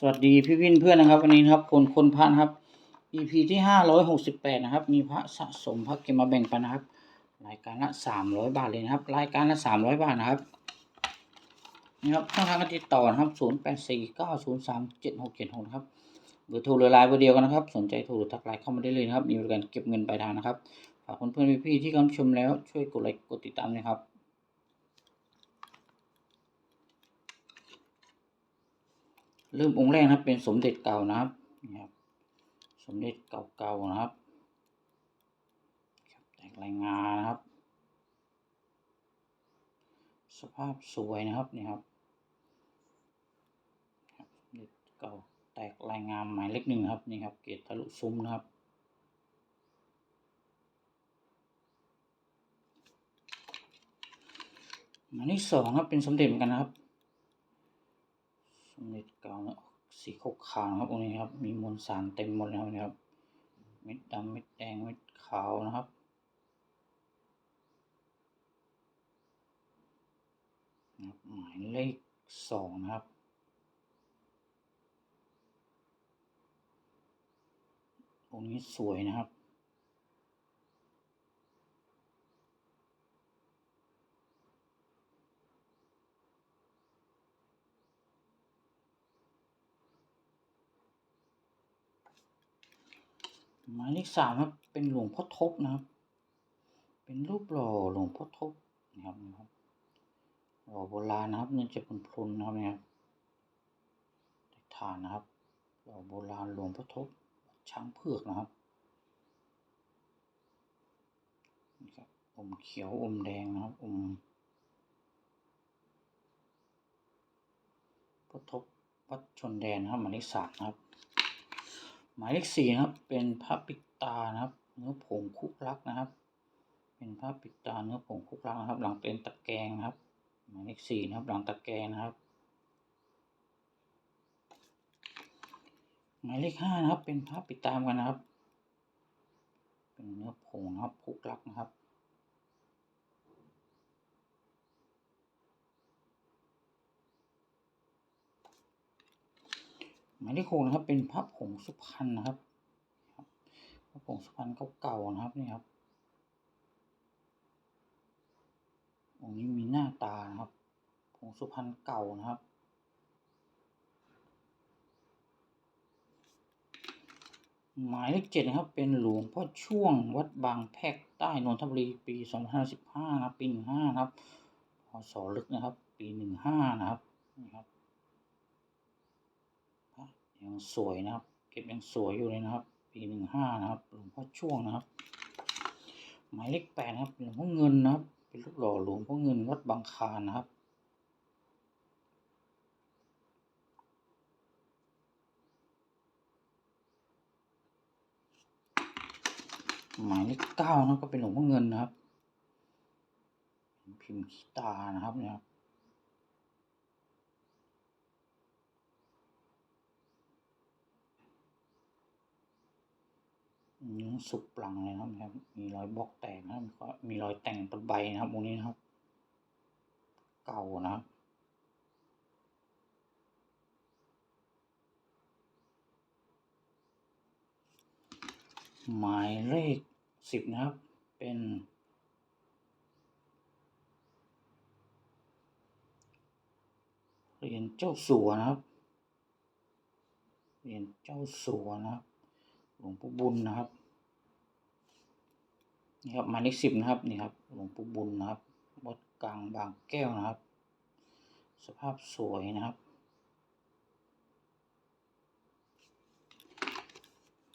สวัสดีพี่วินเพื่อนนะครับ วันนี้ครับคนคนพระนครับ EP ที่ห้าร้อยหกสิบแปดนะครับ มีพระสะสมพระเก็บมาแบ่งปันนะครับ รายการละสามร้อยบาทเลยนะครับ รายการละสามร้อยบาทนะครับนี่ครับช่องทางการติดต่อนะครับศูนย์แปดสี่เก้าศูนย์สามเจ็ดหกเจ็ดหกนะครับเบอร์โทรหรือไลน์เบอร์เดียวกันนะครับ สนใจโทรหรือทักไลน์เข้ามาได้เลยนะครับมีบริการเก็บเงินปลายทางนะครับฝากเพื่อนๆพี่ๆที่กำลังชมแล้วช่วยกดไลค์กดติดตามนะครับ เริ่มองค์แรกนะครับ เป็นสมเด็จเก่านะครับนี่ครับ สมเด็จเก่าๆนะครับครับแตกลายงานะครับ สภาพสวยนะครับนี่ครับสมเด็จเก่าแตกลายงามหมายเลขหนึ่งครับนี่ครับ เกรดทะลุซุ้มนะครับหมายเลขสองครับเป็นสมเด็จเหมือนกันนะครับ สมเด็จเก่านะสีขาวขาวๆครับองนี้ครับ มีมวลสารเต็มหมดแล้วนะครับเม็ดดำเม็ดแดงเม็ดขาวนะครับนะครับหมายเลขสองนะครับองค์นี้สวยนะครับ หมายเลขสามครับ เป็นหลวงพ่อทบนะครับ เป็นรูปหล่อหลวงพ่อทบนะครับนะครับหล่อโบราณนะครับเงินจะพลุนๆนะครับเนี่ยครับฐานนะครับหล่อโบราณหลวงพ่อทบช้างเผือกนะครับนี่ครับอมเขียวอมแดงนะครับอมพ่อทบวัดชนแดนนะครับหมายเลขสามนะครับ หมายเลขสี่นะครับ เป็นพระปิตานะครับ เนื้อผงคุกรักนะครับ เป็นพระปิตาเนื้อผงคุกรักนะครับ หลังเป็นตะแกรงนะครับ หมายเลขสี่นะครับ หลังตะแกรงนะครับ หมายเลขห้านะครับ เป็นพระปิตามกันนะครับ เป็นเนื้อผงนะครับคุกรักนะครับ มายเลขหกนะครับ เป็นพระผงสุพรรณนะครับครับพระผงสุพรรณเก่าๆนะครับนี่ครับองค์นี้มีหน้าตานะครับผงสุพรรณเก่านะครับหมายเลขเจ็ดนะครับ เป็นหลวงพ่อช่วงวัดบางแพรกใต้นนทบุรีปีสองพันห้าสิบห้านะปีหนึ่งห้านะครับพศลึกนะครับ ปีหนึ่งห้านะครับนี่ครับ ยังสวยนะครับ เก็บยังสวยอยู่เลยนะครับ ปีหนึ่งห้านะครับหลวงพ่อช่วงนะครับ หมายเลขแปดนะครับหลวงพ่อเงินนะครับ เป็นรูปหล่อหลวงพ่อเงินวัดบางคานนะครับหมายเลขเก้านะก็เป็นหลวงพ่อเงินนะครับ พิมพ์ขีตานะครับเนี่ยครับ นื้อสุกปลังเลยนะครับ มีรอยบล็อกแตกนะครับมีรอยแต่งตะไบนะครับตรงนี้นะครับ เก่านะครับหมายเลขสิบนะครับ เป็นเหรียญเจ้าสัวนะครับเหรียญเจ้าสัวนะครับ หลวงปู่บุญนะครับ นี่ครับหมายเลขสิบนะครับนี่ครับหลวงปู่บุญนะครับวัดกลางบางแก้วนะครับ สภาพสวยนะครับ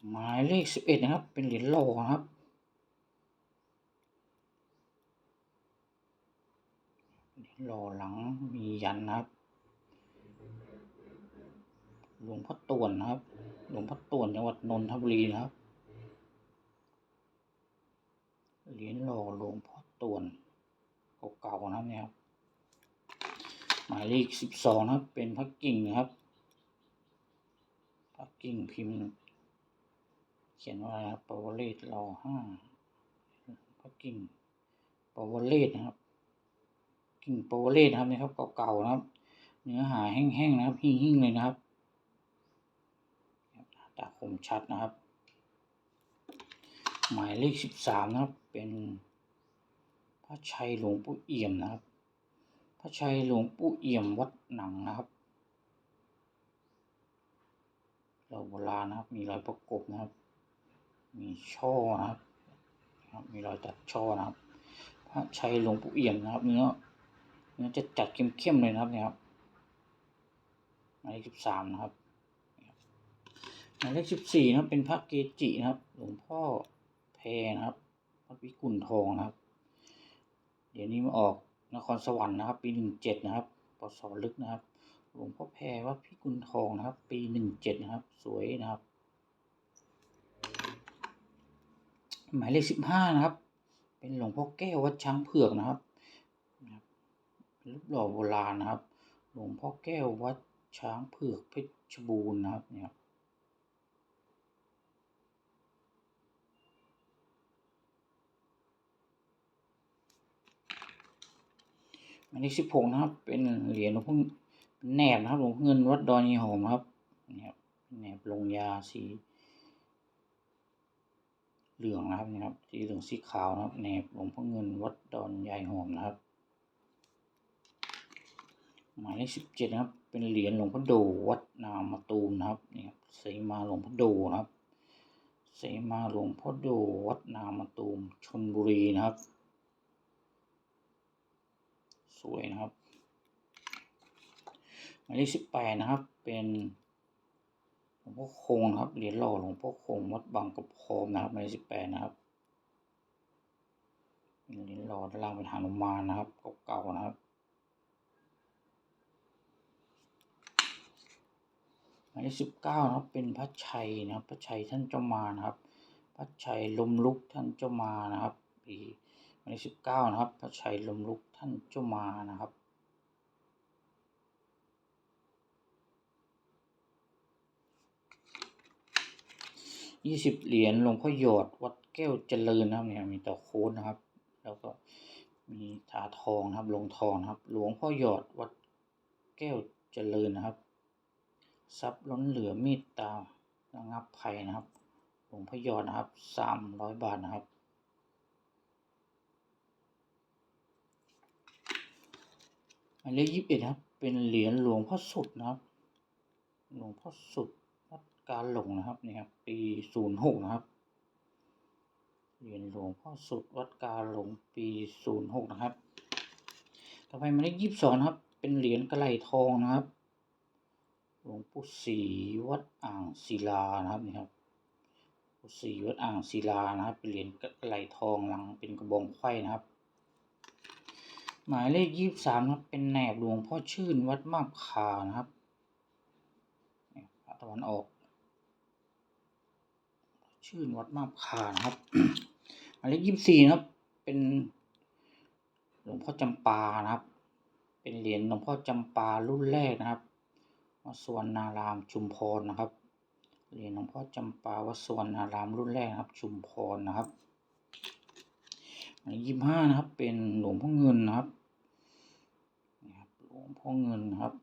หมายเลขสิบเอ็ดนะครับ เป็นเหรียญหล่อนะครับเหรียญหล่อหลังมียันนะครับ หลวงพ่อต่วนนะครับ หลวงพ่อต่วนจังหวัดนนทบุรีนะครับ เหรียญหล่อหลวงพ่อตวนเก่าๆนะครับเนี่ยครับหมายเลขสิบสองนะครับ เป็นพระกิ่งนะครับพระกิ่งพิมพ์ เขียนว่าปวเลศรอห้าพระกิ่งปวเลศนะครับ กิ่งปวเลศนะครับนี่ครับเก่าๆนะครับ เนื้อหาแห้งๆนะครับหิ้งๆเลยนะครับตาคมชัดนะครับ หมายเลขสิบสามนะครับ เป็นพระชัยหลวงปู่เอี่ยมนะครับ พระชัยหลวงปู่เอี่ยมวัดหนังนะครับเราโบราณนะครับ มีรอยประกบนะครับ มีช่อนะครับ มีรอยตัดช่อนะครับ พระชัยหลวงปู่เอี่ยมนะครับ เนื้อเนื้อจะจัดเข้มๆเลยนะครับเนี่ยครับหมายเลขสิบสามนะครับหมายเลขสิบสี่นะครับเป็นพระเกจินะครับ หลวงพ่อแพนะครับ วัดวิกุลทองนะครับ เดี๋ยวนี้มาออกนครสวรรค์นะครับ ปีหนึ่งเจ็ดนะครับปศลึกนะครับ หลวงพ่อแพรวัดพิกุลทองนะครับ ปีหนึ่งเจ็ดนะครับ สวยนะครับ หมายเลขสิบห้านะครับ เป็นหลวงพ่อแก้ววัดช้างเผือกนะครับนะครับเป็นรูปหล่อโบราณนะครับ หลวงพ่อแก้ววัดช้างเผือกเพชรบูรณ์นะครับเนี่ยครับ หมายเลขสิบหกนะครับ เป็นเหรียญหลวงพ่อแหนบนะครับหลวงพ่อเงินวัดดอนยีหอมครับนี่ครับแหนบลงยาสีเหลืองนะครับนี่ครับสีเหลืองสีขาวนะครับแหนบหลวงพ่อเงินวัดดอนยายหอมนะครับ หมายเลขสิบเจ็ดนะครับ เป็นเหรียญหลวงพ่อโดวัดนามตูมนะครับนี่ครับเสมาหลวงพ่อโดนะครับเสมาหลวงพ่อโดวัดนามตูมชนบุรีนะครับ สวยนะครับหมายเลขสิบแปดนะครับ เป็นหลวงพ่อคงครับเหรียญหล่อหลวงพ่อคงวัดบางกระพรมนะครับหมายเลขสิบแปดนะครับเป็นเหรียญหล่อด้านล่างเป็นหานุมานนะครับเก่าๆนะครับหมายเลขสิบเก้านะครับเป็นพระชัยนะครับพระชัยท่านเจ้ามานะครับ พระชัยลมลุกท่านเจ้ามานะครับปี หมายเลขสิบเก้านะครับพระชัยลมลุกท่านเจ้ามานะครับ ยี่สิบเหรียญหลวงพ่อหยอดวัดแก้วเจริญนะครับเนี่ยมีต่อโค้ดนะครับ แล้วก็มีถาทองนะครับลงทองนะครับ หลวงพ่อหยอดวัดแก้วเจริญนะครับทรัพย์ล้นเหลือมีดตาระงับภัยนะครับหลวงพ่อยอดนะครับสามร้อยบาทนะครับ หมายเลขยี่สิบเอ็ดนะครับ เป็นเหรียญหลวงพ่อสุดนะครับ หลวงพ่อสุดวัดการหลงนะครับนี่ครับ ปีศูนย์หกนะครับ เหรียญหลวงพ่อสุดวัดการหลงปีศูนย์หกนะครับ ต่อไปหมายเลขยี่สิบสองนะครับ เป็นเหรียญกระไหลทองนะครับ หลวงปู่ศรีวัดอ่างศิลานะครับนี่ครับปู่ศรีวัดอ่างศิลานะครับ เป็นเหรียญกระไหลทองหลังเป็นกระบองไขว้นะครับ หมายเลขยี่สิบสามครับเป็นแหนบหลวงพ่อชื่นวัดมาบคานะครับพระตะวันออก ชื่นวัดมาบคานะครับหมายเลขยี่สิบสี่นะครับ เป็นหลวงพ่อจำปานะครับ เป็นเหรียญหลวงพ่อจำปารุ่นแรกนะครับวัดสวรรณารามชุมพรนะครับเหรียญหลวงพ่อจำปาวัดสวรรณารามรุ่นแรกครับ ชุมพรนะครับ ยยี่ห้านะครับ เป็นหลวงพ่อเงินนะครับนี่ครับหลวงพ่อเงินนะครับ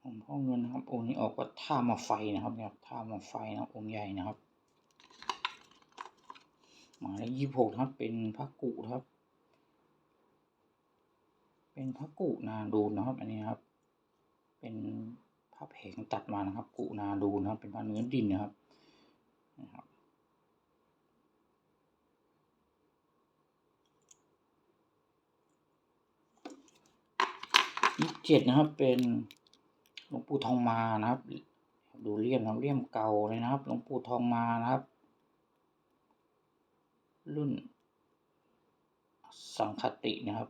หลวงพ่อเงินนะครับองค์นี้ออกวัดท่ามาไฟนะครับเนี่ยครับท่ามาไฟนะองค์ใหญ่นะครับหมายเลขยี่สิบหกนะครับเป็นพระกุนะครับ เป็นพระกุนาดูนนะครับ อันนี้ครับ เป็นพระแผงตัดมานะครับ กุนาดูนะครับ เป็นพระเนื้อดินนะครับนะครับยี่เจ็ดนะครับ เป็นหลวงปู่ทองมานะครับ ดูเลี่ยมนะเลี่ยมเก่าเลยนะครับ หลวงปู่ทองมานะครับ รุ่นสังคตินะครับ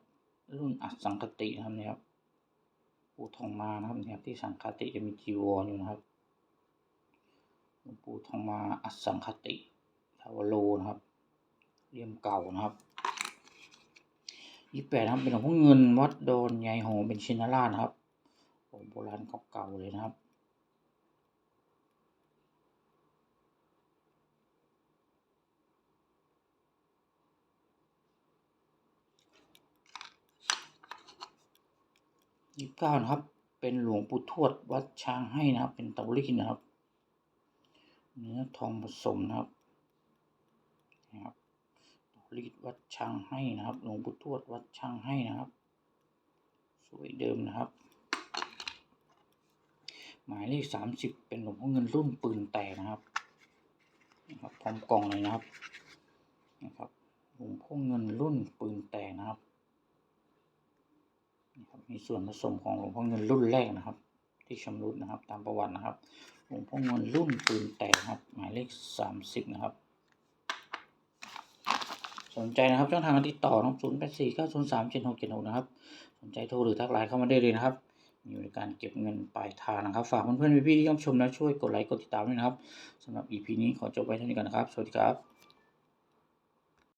รุ่นอัดสังคตินะครับเนี่ยครับปู่ทองมานะครับเนี่ยครับที่สังคติจะมีจีวรอยู่นะครับหลวงปู่ทองมาอัดสังคติทาวโลนะครับเลี่ยมเก่านะครับยี่แปดครับเป็นหลวงพ่อเงินวัดโดนยายโหงเป็นชินราชนะครับองโบราณเก่าๆเลยนะครับ ยี่สิบเก้านะครับ เป็นหลวงปู่ทวดวัดช้างให้นะครับ เป็นเตารีดนะครับ เนื้อทองผสมนะครับนะครับเตารีดวัดช้างให้นะครับ หลวงปู่ทวดวัดช้างให้นะครับ สวยเดิมนะครับ หมายเลขสามสิบเป็นหลวงพ่อเงินรุ่นปืนแตกนะครับนะครับพร้อมกล่องเลยนะครับนะครับหลวงพ่อเงินรุ่นปืนแตกนะครับ นะครับมีส่วนผสมของหลวงพ่อเงินรุ่นแรกนะครับ ที่ชำรุดนะครับ ตามประวัตินะครับ หลวงพ่อเงินรุ่นปืนแตกครับ หมายเลขสามสิบนะครับ สนใจนะครับช่องทางการติดต่อนะครับศูนย์แปดสี่เก้าศูนย์สามเจ็ดหกเจ็ดหกนะครับ สนใจโทรหรือทักไลน์เข้ามาได้เลยนะครับมีบริการเก็บเงินปลายทางนะครับ ฝากเพื่อนๆพี่ๆที่รับชมและช่วยกดไลค์กดติดตามด้วยนะครับสำหรับ EP นี้ขอจบไว้เท่านี้ก่อนนะครับ สวัสดีครับ